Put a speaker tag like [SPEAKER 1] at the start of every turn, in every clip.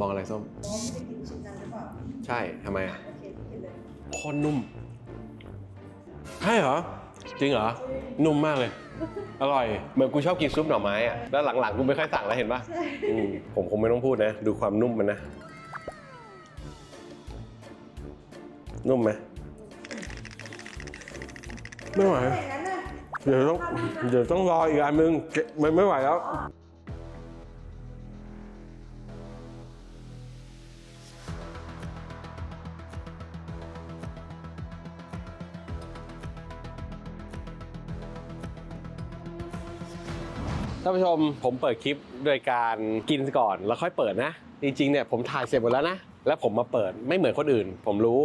[SPEAKER 1] มองอะไรส้ม
[SPEAKER 2] โอ้ไม่ได้กินชิ้นนั้นหรือเปล่า
[SPEAKER 1] ใช่ทำไมอะ
[SPEAKER 2] โอเคกินเลย
[SPEAKER 1] โคตรนุ่ม ใช่เหรอ จริงเหรอ นุ่มมากเลย อร่อย เหมือนกูชอบกินซุปหน่อไม้อะแล้วหลังๆ กูไม่ค่อยสั่งแล้วเห็นปะ
[SPEAKER 2] ใช่
[SPEAKER 1] อืมผมคงไม่ต้องพูดนะ ดูความนุ่มมันนะ นุ่มไหม ไม่ไหว
[SPEAKER 2] อย่างนั้นน่ะ
[SPEAKER 1] เดี๋ยวต้องเดี๋ยวต้องรออีกอันนึงเก็บมันไม่ไหวแล้วท่านผู้ชมผมเปิดคลิปโดยการกินก่อนแล้วค่อยเปิดนะ จริงๆเนี่ยผมถ่ายเสร็จหมดแล้วนะ แล้วผมมาเปิดไม่เหมือนคนอื่น ผมรู้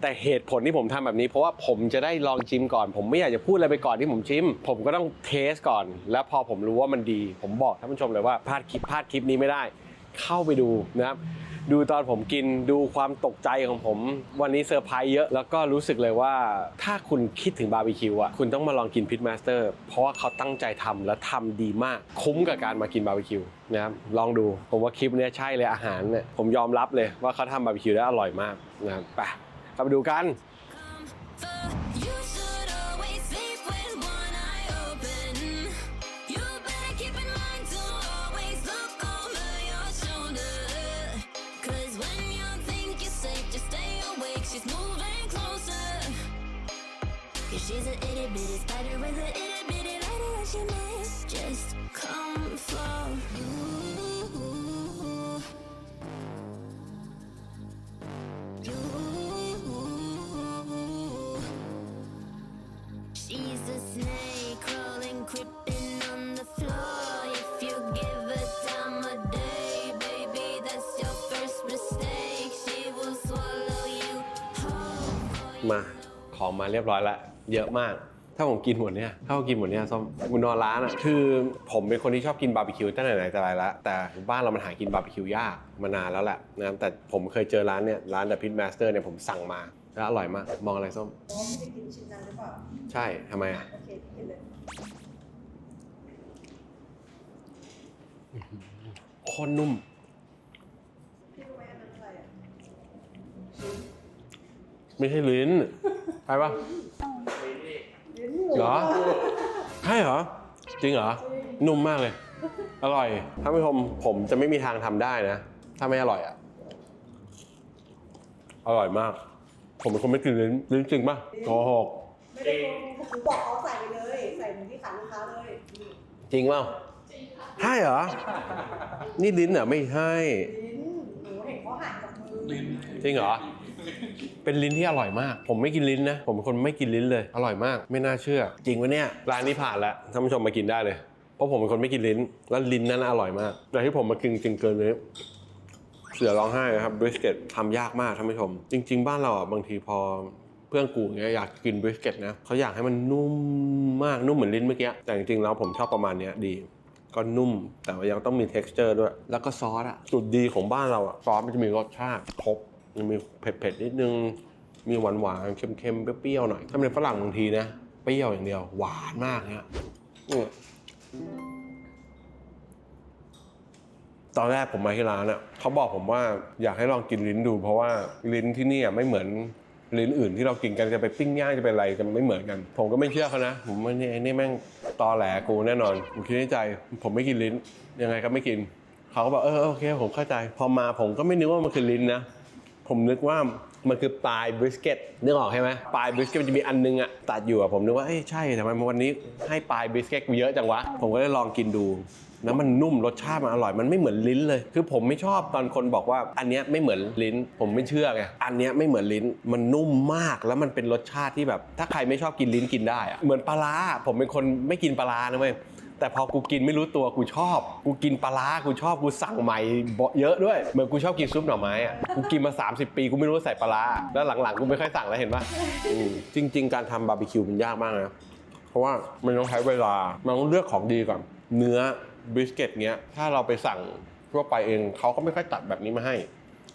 [SPEAKER 1] แต่เหตุผลที่ผมทำแบบนี้ เพราะว่าผมจะได้ลองชิมก่อน ผมไม่อยากจะพูดอะไรไปก่อนที่ผมชิม ผมก็ต้องเทสก่อน แล้วพอผมรู้ว่ามันดี ผมบอกท่านผู้ชมเลยว่าพลาดคลิปพลาดคลิปนี้ไม่ได้ เข้าไปดูนะครับ ดูตอนผมกินดูความตกใจของผม วันนี้เซอร์ไพรส์เยอะ แล้วก็รู้สึกเลยว่าถ้าคุณคิดถึงบาร์บีคิวอะคุณต้องมาลองกินพิทมาสเตอร์เพราะว่าเขาตั้งใจทำและทำดีมาก คุ้มกับการมากินบาร์บีคิวนะครับลองดูผมว่าคลิปเนี้ยใช่เลยอาหารเนี่ยผมยอมรับเลยว่าเขาทำบาร์บีคิวได้อร่อยมากนะครับไปเข้าไปดูกัน
[SPEAKER 3] she's an itty bitty spider with an itty bitty lighter, and she might just come for you. You. She's a snake crawling, creeping on the floor. If you give her time of day, baby, that's your first mistake. She will swallow you whole. for
[SPEAKER 1] มาของมาเรียบร้อยแล้ว เยอะมาก ถ้าผมกินหมดเนี่ยถ้าผมกินหมดเนี่ยส้มกูนอนร้านอะคือผมเป็นคนที่ชอบกินบาร์บีคิวตั้งแต่ไหนแต่ไรแล้วแต่บ้านเรามันหากินบาร์บีคิวยากมานานแล้วแหละนะครับแต่ผมเคยเจอร้านเนี่ยร้านเดอะพิทมาสเตอร์เนี่ยผมสั่งมาแล้วอร่อยมาก มองอะไรส้ม
[SPEAKER 2] โอ้ไม่ได้กินชิ้นนั้นหรือเปล่า
[SPEAKER 1] ใช่ทำไมอะ
[SPEAKER 2] โอเคกินเลย
[SPEAKER 1] โคตรนุ่ม
[SPEAKER 2] พี่รู้ไหมอันนั้นอะไรอะ
[SPEAKER 1] ไม่ใช่ลิ้นใช่ปะ
[SPEAKER 2] ลิ้นหมู
[SPEAKER 1] เหรอใช่เหรอ จริงเหรอ นุ่มมากเลย อร่อยท่านผู้ชมผมจะไม่มีทางทำได้นะ ถ้าไม่อร่อยอะ อร่อยมาก ผมเป็นคนไม่กินลิ้นลิ้นจริงป่ะโกหก
[SPEAKER 2] ไม่ได้ผมบอกเขาใส่ไปเลย ใส่เหมือนที่ขันลูกค้าเลยนี่
[SPEAKER 1] จริงเปล่าใช่เหรอ นี่ลิ้นเหรอไม่ใช่
[SPEAKER 2] ลิ้นห
[SPEAKER 1] จริงเหรอ เป็นลิ้นที่อร่อยมาก ผมไม่กินลิ้นนะ ผมเป็นคนไม่กินลิ้นเลย อร่อยมาก ไม่น่าเชื่อ จริงวะเนี่ย ร้านนี้ผ่านแล้วท่านผู้ชมมากินได้เลย เพราะผมเป็นคนไม่กินลิ้น แล้วลิ้นนั้นอร่อยมาก แต่ที่ผมมากินจริงเกินเลยเสือร้องไห้นะครับบริสเกตทำยากมากท่านผู้ชม จริง ๆ บ้านเราอะบางทีพอเพื่อนกูเงี้ยอยากกินบริสเกตนะเขาอยากให้มันนุ่มมากนุ่มเหมือนลิ้นเมื่อกี้แต่จริงๆแล้วผมชอบประมาณเนี้ยดี ก็นุ่ม แต่ว่ายังต้องมี t e x t อร์ด้วย แล้วก็ซอสอะจุดดีของบ้านเราอะซอสมันจะมีรสชาติครบมันมีเผ็ดๆนิดนึง มีหวานหวานๆเค็มๆเปรี้ยวๆหน่อย ถ้าเป็นฝรั่งบางทีนะ เปรี้ยวอย่างเดียว หวานมากเนี่ยอืมตอนแรกผมมาที่ร้านอะเขาบอกผมว่าอยากให้ลองกินลิ้นดู เพราะว่าลิ้นที่นี่อะไม่เหมือน ลิ้นอื่นที่เรากินกันจะไปปิ้งย่างจะเป็นอะไรกันไม่เหมือนกัน ผมก็ไม่เชื่อเขานะผมว่านี่ไอ้นี่แม่งตอแหลกูแน่นอนผมคิดในใจ ผมไม่กินลิ้นยังไงก็ไม่กินเขาก็บอกเออโอเค ผมเข้าใจ พอมาผมก็ไม่นึกว่ามันคือลิ้นนะผมนึกว่ามันคือปลายบริสเกตนึกออกใช่ไหมปลายบริสเกตมันจะมีอันนึงอะตัดอยู่อะผมนึกว่าเอ้ยใช่ทำไมวันนี้ให้ปลายบริสเกตเยอะจังวะ ผมก็เลยลองกินดู แล้วมันนุ่มรสชาติมันอร่อยมันไม่เหมือนลิ้นเลย คือผมไม่ชอบตอนคนบอกว่า อันเนี้ยไม่เหมือนลิ้น ผมไม่เชื่อไงอันเนี้ยไม่เหมือนลิ้นมันนุ่มมากแล้วมันเป็นรสชาติที่แบบ ถ้าใครไม่ชอบกินลิ้นกินได้อะเหมือนปลาร้าผมเป็นคนไม่กินปลาร้านะเว้ยแต่พอกูกินไม่รู้ตัวกูชอบ กูกินปลาร้ากูชอบกูสั่งใหม่เยอะด้วย เหมือนกูชอบกินซุปหน่อไม้อะกูกินมา 30 ปีกูไม่รู้ว่าใส่ปลาร้าแล้วหลังๆกูไม่ค่อยสั่งแล้วเห็นปะจริง ๆ การทำบาร์บีคิวมันยากมากนะเพราะว่ามันต้องใช้เวลามันต้องเลือกของดีก่อนเนื้อ บริสเกตเงี้ยถ้าเราไปสั่งทั่วไปเองเขาก็ไม่ค่อยตัดแบบนี้มาให้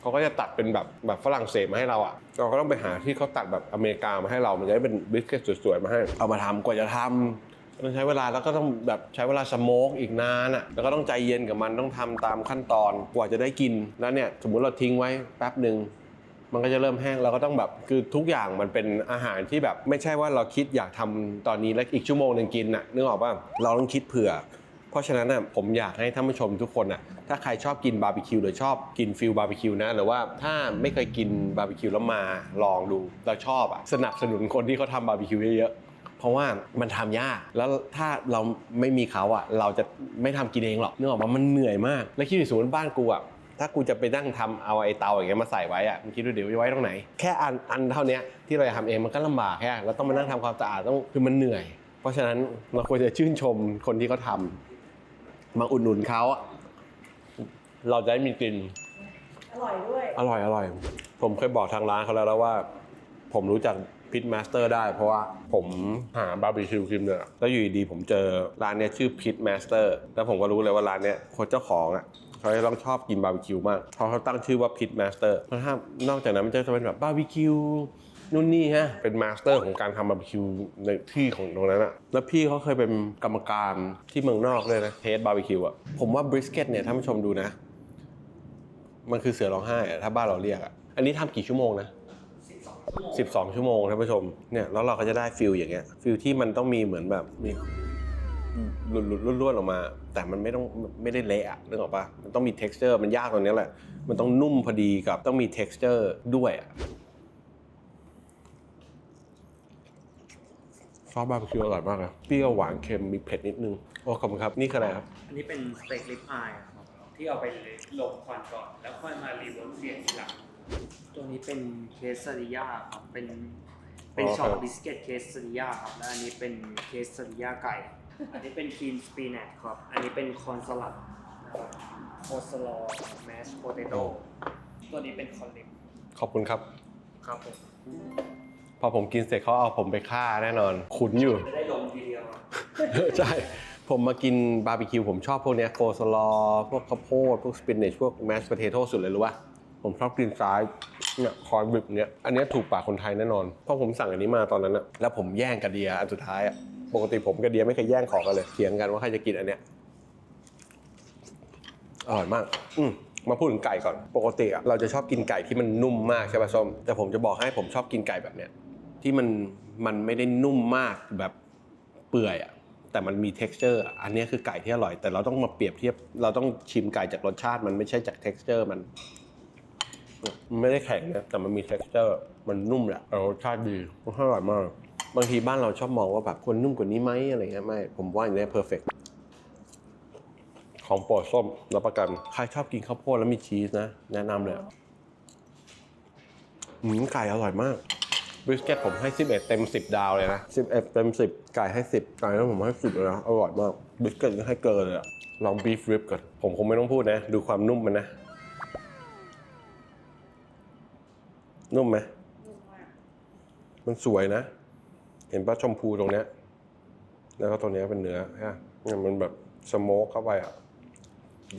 [SPEAKER 1] เขาก็จะตัดเป็นแบบแบบฝรั่งเศสมาให้เราอะ่ะเราก็ต้องไปหาที่เขาตัดแบบอเมริกามาให้เรา มันจะได้เป็นบริสเกตสวยๆมาให้ เอามาทำกว่าจะทำต้องใช้เวลาแล้วก็ต้องแบบใช้เวลาสโมกอีกนานอะแล้วก็ต้องใจเย็นกับมันต้องทำตามขั้นตอนกว่าจะได้กินแล้วเนี่ยสมมุติเราทิ้งไว้แป๊บหนึ่งมันก็จะเริ่มแห้งเราก็ต้องแบบคือทุกอย่างมันเป็นอาหารที่แบบไม่ใช่ว่าเราคิดอยากทำตอนนี้แล้วอีกชั่วโมงหนึ่งกินอะนึกออกป่ะเราต้องคิดเผื่อ เพราะฉะนั้นน่ะผมอยากให้ท่านผู้ชมทุกคนน่ะถ้าใครชอบกินบาร์บีคิวหรือชอบกินฟิลบาร์บีคิวนะหรือว่าถ้าไม่เคยกินบาร์บีคิวแล้วมาลองดูแล้วชอบอะสนับสนุนคนที่เขาทำบาร์บีคิวเยอะเพราะว่ามันทำยาก แล้วถ้าเราไม่มีเขาอะ เราจะไม่ทำกินเองหรอกนึกออกมามันเหนื่อยมาก แล้วคิดดูสมมติบ้านกูอะ ถ้ากูจะไปนั่งทำเอาไอ้เตาอย่างเงี้ยมาใส่ไว้อะมึงคิดดูเดี๋ยวไว้ตรงไหน แค่อันอันเท่านี้ที่เราจะทำเองมันก็ลำบากแค่เราต้องมานั่งทำความสะอาดต้องคือมันเหนื่อย เพราะฉะนั้นเราควรจะชื่นชมคนที่เขาทำ มาอุดหนุนเขาอะเราจะได้มีกิน
[SPEAKER 2] อร่อยด้วย
[SPEAKER 1] อร่อยอร่อย ผมเคยบอกทางร้านเขาแล้วแล้วว่า ผมรู้จักพิทมาสเตอร์ได้เพราะว่าผมหาบาร์บีคิวกินเนี่ยแล้วอยู่ดีๆผมเจอร้านเนี้ยชื่อพิทมาสเตอร์แล้วผมก็รู้เลยว่าร้านเนี้ยคนเจ้าของอะเขาจะต้องชอบกินบาร์บีคิวมากเพราะเขาตั้งชื่อว่าพิทมาสเตอร์เพราะถ้านอกจากนั้นมันจะเป็นแบบบาร์บีคิว นู่นนี่ฮะเป็นมาสเตอร์ของการทำบาร์บีคิวในที่ของตรงนั้นอะแล้วพี่เขาเคยเป็นกรรมการที่เมืองนอกเลยนะเทสบาร์บีคิวอะผมว่าบริสเกตเนี่ยท่านผู้ชมดูนะ มันคือเสือร้องไห้อะถ้าบ้านเราเรียกอะอันนี้ทำกี่ชั่วโมงนะ 12 ชั่วโมงท่านผู้ชมเนี่ยแล้วเราก็จะได้ฟิลอย่างเงี้ยฟิลที่มันต้องมีเหมือนแบบมีหลุดหลุดๆล้วนๆออกมา แต่มันไม่ต้องไม่ได้เละอะนึกออกปะมันต้องมี t e x t อร์มันยากตรงเนี้ยแหละ มันต้องนุ่มพอดีกับต้องมี t e x t อร์ด้วยอะ ซอสบาร์บีคิวอร่อยมากเลยเปรี้ยวหวานเค็มมีเผ็ดนิดนึงโอ้ขอบคุณครับ นี่คืออะไรครับ
[SPEAKER 4] อันนี้เป็นสเต็กลิปอายครับที่เอาไปลงควันก่อน แล้วค่อยมารีเวิร์สเสียงทีหลัง ตัวนี้เป็นเคสซาริยาครับเป็นเป็น
[SPEAKER 1] อ๋อ
[SPEAKER 4] ช็อต
[SPEAKER 1] ครับ
[SPEAKER 4] บิสกิตเคสซาริยาครับและอันนี้เป็นเคสซาริยาไก่ อันนี้เป็นครีมสปีนัทครับ อันนี้เป็นคอนสลัดนะครับโคสลอแมชโพเตโต้ตัวนี้เป็นคอนเล็ก
[SPEAKER 1] ขอบคุณครับ
[SPEAKER 4] ครับผม
[SPEAKER 1] พอผมกินเสร็จเขาเอาผมไปฆ่าแน่นอน ขุนอยู่
[SPEAKER 4] จะได้ลงทีเดียวอะ
[SPEAKER 1] ใช่ ผมมากินบาร์บีคิวผมชอบพวกเนี้ยโคสลอ พวกข้าวโพด พวกสปินเนชพวกแมช p ป t เ t โ o สุดเลยรู้ป่ะ ผมชอบกินซ้ายเนี่ยคอนบิบเนี้ยอันเนี้ยถูกปากคนไทยแน่นอน เพราะผมสั่งอันนี้มาตอนนั้นอะแล้วผมแย่งกับเดียอันสุดท้ายอะปกติผมกับเดียไม่เคยแย่งของกันเลยเถียงกันว่าใครจะกินอันเนี้ย อร่อยมาก อืมมาพูดถึงไก่ก่อน ปกติอะเราจะชอบกินไก่ที่มันนุ่มมากใช่ป่ะส้ม แต่ผมจะบอกให้ผมชอบกินไก่แบบเนี้ย ที่มันมันไม่ได้นุ่มมากแบบเปื่อยอะแต่มันมี t e x t อร์อันนี้คือไก่ที่อร่อย แต่เราต้องมาเปรียบเทียบ เราต้องชิมไก่จากรสชาติมันไม่ใช่จาก t e x t อร์มันมันไม่ได้แข็งนะแต่มันมี t e x t อร์มันนุ่มแหละรสชาติดีรสชาติอร่อยมากบางทีบ้านเราชอบมองว่าแบบควรนุ่มกว่านี้ไหมอะไรเงี้ยไม่ ผมว่าอย่างนี้เพอร์เฟกของปรดส้มรับประกันใครชอบกินข้าวโพดแล้วมีชีสนะ แนะนำเลยอะอืมไก่อร่อยมาก บริสเกตผมให้ 11 เต็ม 10 ดาวเลยนะ 11 เต็ม 10 ไก่ให้ 10ไก่แล้วผมให้ 10เลยนะ อร่อยมากบริสเกตยังให้เกินเลยอะลองบีฟริบก่อน ผมคงไม่ต้องพูดนะ ดูความนุ่มมันนะ นุ่มไหม
[SPEAKER 2] นุ่มมาก
[SPEAKER 1] มันสวยนะ เห็นปะชมพูตรงเนี้ย แล้วก็ตรงเนี้ยเป็นเนื้อฮะเนี่ยมันแบบสโมกเข้าไปอะ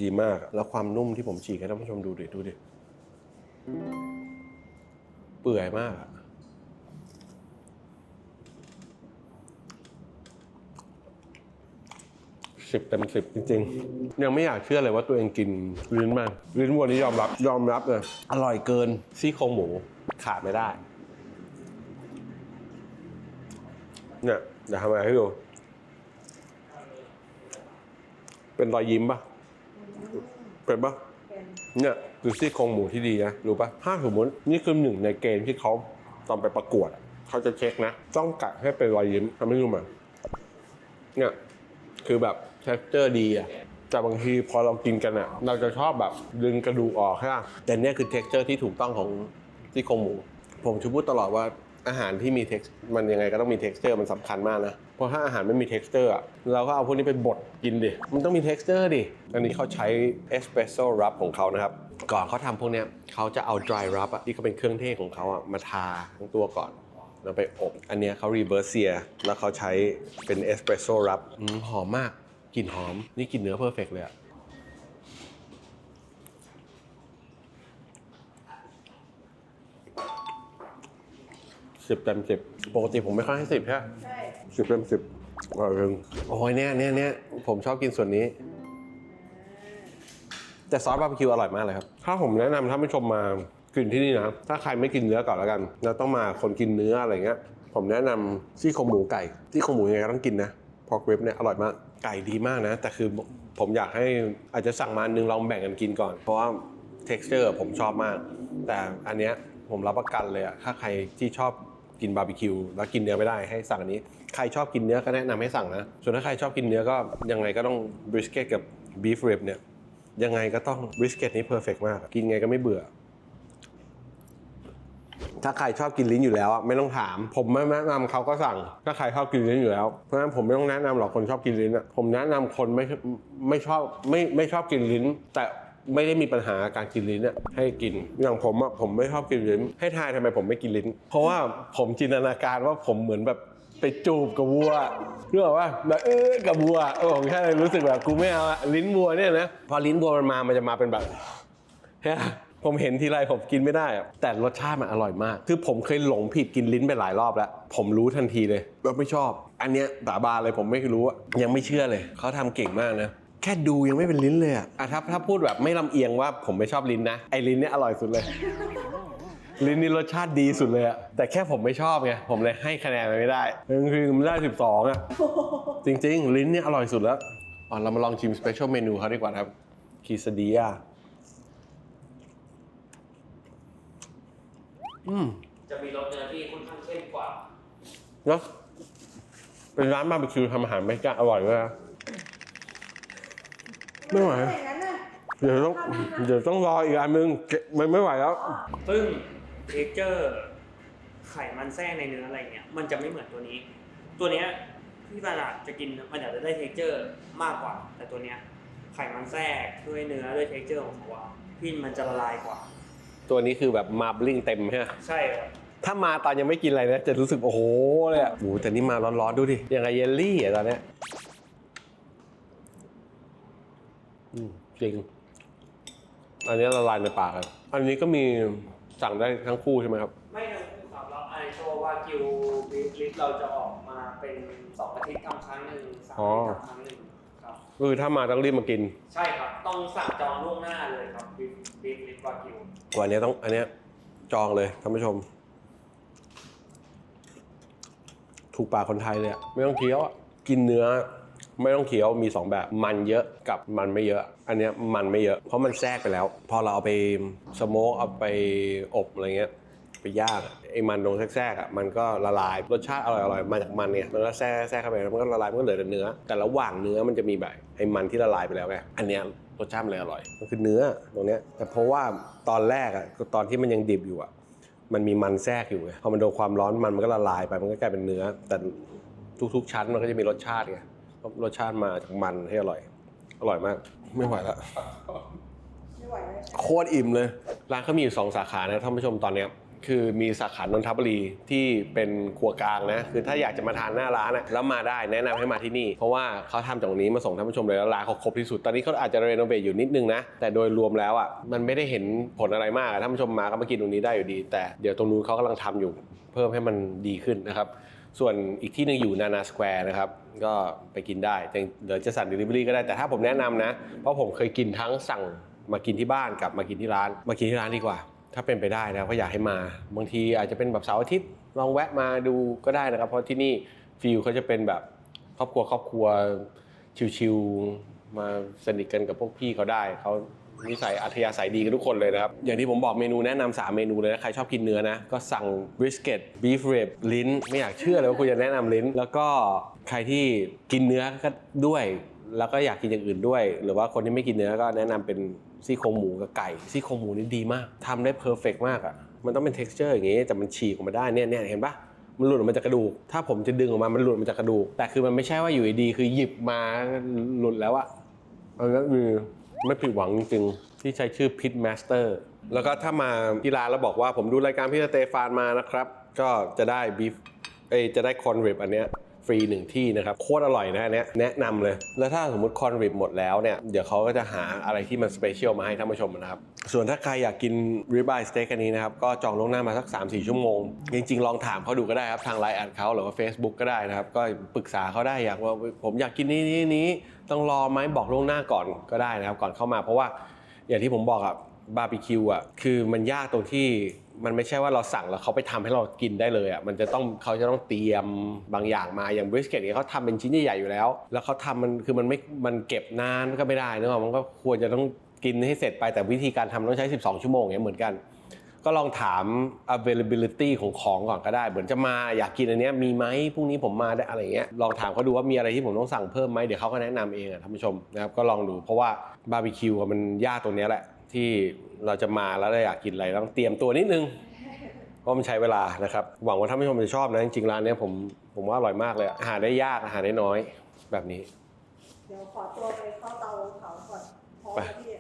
[SPEAKER 1] ดีมากอะแล้วความนุ่มที่ผมฉีกให้ท่านผู้ชมดูดิ ดูดิ เปื่อยมากอะ สิบเต็มสิบจริง ๆ ยังไม่อยากเชื่อเลยว่าตัวเองกินลิ้นมากลิ้นวัวนี้ยอมรับยอมรับเลยอร่อยเกินซี่โครงหมูขาดไม่ได้เนี่ยเดี๋ยวทำอะไรให้ดู เป็นรอยยิ้มปะเป็นปะ
[SPEAKER 2] เป็น
[SPEAKER 1] เนี่ยคือซี่โครงหมูที่ดีนะ รู้ปะถ้าสมมตินี่คือหนึ่งในเกณฑ์ที่เขาตอนไปประกวดอะเขาจะเช็คนะ ต้องกัดให้เป็นรอยยิ้มทำให้ดูมาเนี่ย คือแบบ เท็กเจอร์ดีอะแต่บางทีพอเรากินกันอะเราจะชอบแบบดึงกระดูกออกใช่ปะแต่เนี่ยคือเท็กเจอร์ที่ถูกต้องของซี่โครงหมู ผมจะพูดตลอดว่าอาหารที่มี text มันยังไงก็ต้องมี texture มันสำคัญมากนะ เพราะถ้าอาหารไม่มี texture อะเราก็เอาพวกนี้ไปบดกินดิ มันต้องมี texture ดิ อันนี้เขาใช้ espresso rub ของเขานะครับ ก่อนเขาทำพวกเนี้ยเขาจะเอา dry rub อะที่เขาเป็นเครื่องเทศของเขาอะมาทาทั้งตัวก่อนแล้วไปอบ อันเนี้ยเขา reverse sear แล้วเขาใช้เป็น espresso rub อืมหอมมาก กลิ่นหอม นี่กลิ่นเนื้อ perfect เลยอะสิบเต็มสิบปกติผมไม่ค่อยให้สิบใช่
[SPEAKER 2] ใช่
[SPEAKER 1] สิบเต็มสิบอร่อยจริงโอ้ยเนี่ยเนี่ยเนี่ยผมชอบกินส่วนนี้ แต่ซอสบาร์บีคิวอร่อยมากเลยครับ ถ้าผมแนะนำท่านผู้ชมมากินที่นี่นะ ถ้าใครไม่กินเนื้อก่อนแล้วกัน แล้วต้องมาคนกินเนื้ออะไรเงี้ย ผมแนะนำซี่โครงหมูไก่ ซี่โครงหมูยังไงก็ต้องกินนะ พอกเว็บเนี่ยอร่อยมาก ไก่ดีมากนะ แต่คือผมอยากให้อาจจะสั่งมาอันนึงลองแบ่งกันกินก่อน เพราะว่า texture ผมชอบมาก แต่อันเนี้ยผมรับประกันเลยอะถ้าใครที่ชอบกินบาร์บีคิวแล้วกินเนื้อไม่ได้ให้สั่งอันนี้ ใครชอบกินเนื้อก็แนะนำให้สั่งนะ ส่วนถ้าใครชอบกินเนื้อก็ยังไงก็ต้องบริสเกตกับบีฟ rib เนี่ยยังไงก็ต้องบริสเกตนี้เพอร์เฟกมาก กินไงก็ไม่เบื่อ ถ้าใครชอบกินลิ้นอยู่แล้วไม่ต้องถาม ผมไม่แนะนำเขาก็สั่ง ถ้าใครชอบกินลิ้นอยู่แล้ว เพราะฉะนั้นผมไม่ต้องแนะนำหรอกคนชอบกินลิ้นอะผมแนะนำคนไม่ไม่ชอบไม่ไม่ชอบกินลิ้น แต่ไม่ได้มีปัญหาการกินลิ้นอะให้กินอย่างผมอะผมไม่ชอบกินลิ้น ให้ทายทำไมผมไม่กินลิ้น เพราะว่าผมจินตนาการว่าผมเหมือนแบบไปจูบกับวัวเรื่องว่าแบบเออกับวัวเออผมแค่เลยรู้สึกแบบกูไม่เอาอะลิ้นวัวเนี่ยนะพอลิ้นวัวมันมามันจะมาเป็นแบบ ผมเห็นทีไรผมกินไม่ได้อะแต่รสชาติมันอร่อยมาก คือผมเคยหลงผิดกินลิ้นไปหลายรอบแล้ว ผมรู้ทันทีเลยว่าไม่ชอบ อันเนี้ยสาบานเลยผมไม่รู้อะยังไม่เชื่อเลย เขาทำเก่งมากนะ แค่ดูยังไม่เป็นลิ้นเลยอะอะถ้าถ้าพูดแบบไม่ลำเอียงว่าผมไม่ชอบลิ้นนะ ไอ้ลิ้นเนี่ยอร่อยสุดเลย ลิ้นนี่รสชาติดีสุดเลยอะแต่แค่ผมไม่ชอบไง ผมเลยให้คะแนนมันไม่ได้คือมันได้ 12อะจริง ๆ ลิ้นเนี่ยอร่อยสุดแล้วอ๋อเรามาลองชิมสเปเชียลเมนูเขาดีกว่านะครับคีซาดิย อืม
[SPEAKER 4] จะมีรสเนื้อที่ค่อนข้างเข้มกว่า
[SPEAKER 1] เนอะเป็นร้านบาร์บีคิวทำอาหารไม่กล้าอร่อยเลยนะไม่ไหว
[SPEAKER 2] อย่างนั้นน่ะ
[SPEAKER 1] เดี๋ยวต้องเดี๋ยวต้องรออีกอันนึงเก็บมันไม่ไหวแล้ว
[SPEAKER 4] ซึ่งเทคเจอร์ไขมันแทรกในเนื้ออะไรเงี้ย มันจะไม่เหมือนตัวนี้ ตัวเนี้ยพี่บานาดจะกินมันอาจจะได้เทคเจอร์มากกว่า แต่ตัวเนี้ยไขมันแทรกด้วยเนื้อด้วยเทคเจอร์ของเขาอะพี่มันจะละลายกว่า
[SPEAKER 1] ตัวนี้คือแบบมาบลิงเต็มใช่ไหม
[SPEAKER 4] ใช่ครับ
[SPEAKER 1] ถ้ามาตอนยังไม่กินอะไรนะจะรู้สึกโอ้โหเลยอะโอ้โหแต่นี่มาร้อนๆดูดิยังไงเยลลี่อะตอนเนี้ยอืมจริง อันนี้ละลายในปากเลยอันนี้ก็มีสั่งได้ทั้งคู่ใช่ไหมครับ
[SPEAKER 4] ไม่ทั้งคู่ครับแล้วไอตัววากิวบีฟลิปเราจะออกมาเป็นสองอาทิตย์ทำครั้งหนึ่งสามอาทิตย์ทำครั้งหนึ่งครับ
[SPEAKER 1] คือถ้ามาต้องรีบมากิน
[SPEAKER 4] ใช่ครับ ต้องสั่งจองล่วงหน้าเลยครับบีฟบีฟลิปวากิว
[SPEAKER 1] วันนี้ต้องอันเนี้ยจองเลยท่านผู้ชม ถูกปากคนไทยเลยอะไม่ต้องเคี้ยวอะกินเนื้อ ไม่ต้องเคี้ยวมีสองแบบมันเยอะกับมันไม่เยอะ อันเนี้ยมันไม่เยอะ เพราะมันแทรกไปแล้ว พอเราเอาไปสโมกเอาไปอบอะไรเงี้ยไปย่างไอ้มันตรงแทรกๆอะมันก็ละลายรสชาติอร่อยๆมาจากมันเนี่ยมันก็แทรกแทรกเข้าไปแล้วมันก็ละลายมันก็เหลือแต่เนื้อ แต่ระหว่างเนื้อมันจะมีแบบไอ้มันที่ละลายไปแล้วไงอันเนี้ย รสชาติมันเลยอร่อยมันคือเนื้อตรงเนี้ยแต่เพราะว่าตอนแรกอะตอนที่มันยังดิบอยู่อะมันมีมันแทรกอยู่ไงพอมันโดนความร้อนมันมันก็ละลายไปมันก็กลายเป็นเนื้อ แต่ทุกๆชั้นมันก็จะมีรสชาติไงรสชาติมาจากมันให้อร่อย อร่อยมาก ไม่ไหวแล้ว
[SPEAKER 2] ไม่ไหวเลย
[SPEAKER 1] โคตรอิ่มเลย ร้านเขามีอยู่สองสาขานะท่านผู้ชมตอนเนี้ย คือมีสาขานนทบุรีที่เป็นครัวกลางนะ คือถ้าอยากจะมาทานหน้าร้านนะแล้วมาได้แนะนำให้มาที่นี่ เพราะว่าเขาทำจากตรงนี้มาส่งท่านผู้ชมเลยแล้วร้านเขาครบที่สุด ตอนนี้เขาอาจจะเรีโนเวทอยู่นิดนึงนะ แต่โดยรวมแล้วอะมันไม่ได้เห็นผลอะไรมากอะท่านผู้ชมมาก็มากินตรงนี้ได้อยู่ดี แต่เดี๋ยวตรงนู้นเขากำลังทำอยู่ เพิ่มให้มันดีขึ้นนะครับ ส่วนอีกที่หนึงอยู่นานาสแควร์นะครับ ก็ไปกินได้แต่เดี๋ยวจะสั่ง Delivery ก็ได้ แต่ถ้าผมแนะนำนะ เพราะผมเคยกินทั้งสั่งมากินที่บ้านกับมากินที่ร้าน มากินที่ร้านดีกว่า ถ้าเป็นไปได้นะก็อยากให้มา บางทีอาจจะเป็นแบบเสาร์อาทิตย์ลองแวะมาดูก็ได้นะครับ เพราะที่นี่ฟิลเขาจะเป็นแบบครอบครัวครอบครัวชิวๆมาสนิทกันกับพวกพี่เขาได้เขานิสัยอัธยาศัยดีกันทุกคนเลยนะครับ อย่างที่ผมบอกเมนูแนะนำสามเมนูเลยนะใครชอบกินเนื้อนะ ก็สั่งบริสเกตบีฟเรบลิ้น ไม่อยากเชื่อเลยว่าคุณจะแนะนำลิ้น แล้วก็ใครที่กินเนื้อก็ด้วย แล้วก็อยากกินอย่างอื่นด้วย หรือว่าคนที่ไม่กินเนื้อก็แนะนำเป็น ซี่โครงหมูกับไก่ซี่โครงหมูนี่ดีมากทำได้เพอร์เฟกมากอะมันต้องเป็น t e x t อร์อย่างงี้แต่มันฉีกออกมาได้เนี่ยเนี่ยเห็นปะมันหลุดออกมาจากกระดูก ถ้าผมจะดึงออกมามันหลุดออกมาจากกระดูก แต่คือมันไม่ใช่ว่าอยู่ดีคือหยิบมาหลุดแล้วอะอันนั้นคือไม่ผิดหวังจริงๆที่ใช้ชื่อพิทแมสเตอร์แล้วก็ถ้ามาที่ร้านแล้วบอกว่าผมดูรายการพี่สเตฟานมานะครับ ก็จะได้บีฟเอจะได้คอนเรบอันเนี้ย ฟรีหนึ่งที่นะครับโคตรอร่อยนะอันเนี้ยแนะนำเลย แล้วถ้าสมมติคอนริบหมดแล้วเนี่ยเดี๋ยวเขาก็จะหาอะไรที่มันสเปเชียลมาให้ท่านผู้ชมนะครับ ส่วนถ้าใครอยากกินริบ e ยสเต็กอันนี้นะครับ ก็จองล่วงหน้ามาสัก 3-4 ชั่วโมง จริง ๆ ลองถามเขาดูก็ได้ครับ ทางไลน์แอดเขาหรือว่า Facebook ก็ได้นะครับ ก็ปรึกษาเขาได้อยากว่าผมอยากกินนี้นี้นี้ต้องรอไหมบอกล่วงหน้าก่อนก็ได้นะครับ ก่อนเข้ามาเพราะว่าอย่างที่ผมบอกอะ บาร์บีคิวอะคือมันยากตรงที่มันไม่ใช่ว่าเราสั่งแล้วเขาไปทำให้เรากินได้เลยอะมันจะต้องเขาจะต้องเตรียมบางอย่างมาอย่างบริสเกตเนี่ยเขาทำเป็นชิ้นใหญ่ๆอยู่แล้ว แล้วเขาทำมันคือมันไม่มันเก็บนานก็ไม่ได้นึกออกมันก็ควรจะต้องกินให้เสร็จไปแต่วิธีการทำต้องใช้ 12 ชั่วโมงเนี่ยเหมือนกัน ก็ลองถาม availability ของของก่อนก็ได้ เหมือนจะมาอยากกินอันเนี้ยมีไหมพรุ่งนี้ผมมาได้อะไรเงี้ยลองถามเขาดูว่ามีอะไรที่ผมต้องสั่งเพิ่มไหมเดี๋ยวเขาก็แนะนำเองอะท่านผู้ชมนะครับก็ลองดูเพราะว่าบาร์บีคิวอะมันยากตรงนี้แหละ ที่เราจะมาแล้วเราอยากกินอะไรต้องเตรียมตัวนิดนึงเพราะมันใช้เวลานะครับ หวังว่าท่านผู้ชมจะชอบนะจริงๆร้านเนี้ยผมผมว่าอร่อยมากเลยอะอาหารได้ยากอาหารได้น้อยแบบนี้
[SPEAKER 2] เดี๋ยวขอตัวไปเข้าเตาเผาก่อนพร้อม
[SPEAKER 1] ไป
[SPEAKER 2] กับพี่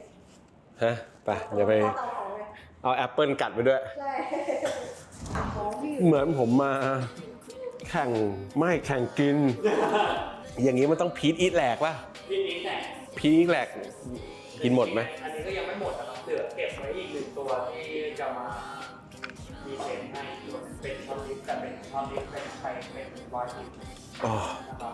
[SPEAKER 1] ฮะไปเดี๋ยวไป
[SPEAKER 2] เข้าเตาเผาเลย
[SPEAKER 1] เอาแอปเปิลกัดไปด้วย
[SPEAKER 2] ใช่ของพี่
[SPEAKER 1] เหมือนผมมาแข่งไม่แข่งกิน อย่างนี้มันต้องพีทอีทแหลกป่ะ
[SPEAKER 4] ทีนี้แต่
[SPEAKER 1] พีทอีทแหลกกินหมดไหม
[SPEAKER 4] อัน นี้ก็ยังไม่หมดนะครับเหลือเก็บไว้อีกหนึ่งตัวที่จะมามีเซนให้เป็นช็อตลิฟต์แต่เป็นช็อตลิฟต์เป็นไข่เป็นวากิว
[SPEAKER 1] อ๋อ
[SPEAKER 4] นะครับ